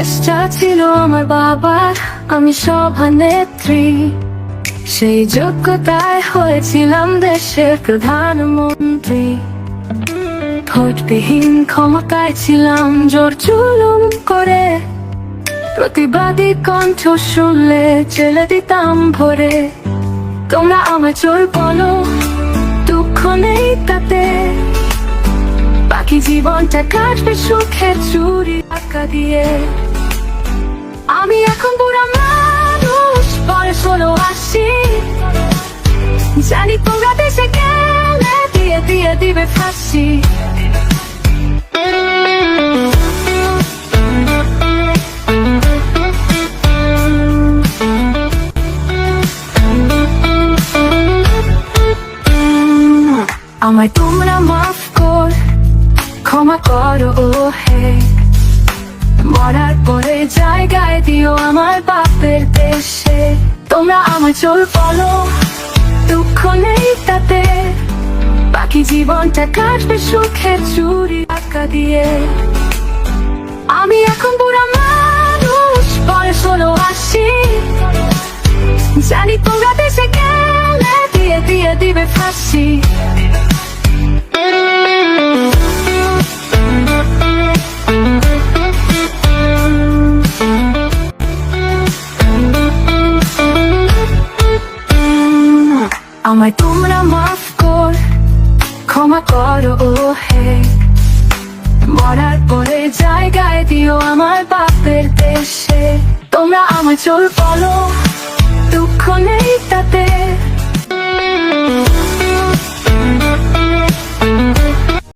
আমার বাবার। আমি সভানেত্রী সেই যোগ্যতায় হয়েছিলাম দেশের প্রধানমন্ত্রী। ভোটবিহীন ক্ষমতায় ছিলাম, জোর জুলুম করে। প্রতিবাদী কণ্ঠ শুনলে চেলে দিতাম ভরে। তোমরা আমার চোর বলো, দুঃখ নেই তাতে। বাকি জীবনটা কাটবে সুখের চুরি টাকা দিয়ে। এখন বুড়া মানুষ, বয়স হলো আশি। জানি তোমরা দেশে গেলে দিয়ে দিয়ে দিবে ফাঁসি। আমায় তোমরা মাফ কর, ক্ষমা করো, ও হে। মরার পরে দিও আমার বাপের দেশে। তোমরা আমার চোর বলো, দুঃখ নেই তাতে। বাকি জীবনটা কাটবে সুখে চুরি টাকা দিয়ে। আমি এখন বুড়া মানুষ, বয়স হলো আশি। জানি তোমরা দেশে গেলে দিয়ে দিয়ে দিবে ফাঁসি। আমায় তোমরা মাফ কর ক্ষমা করো ও হে মরার পরে জায়গায় দিও আমার বাপের দেশে তোমরা আমার চোর বলো দুঃখ নেই তাতে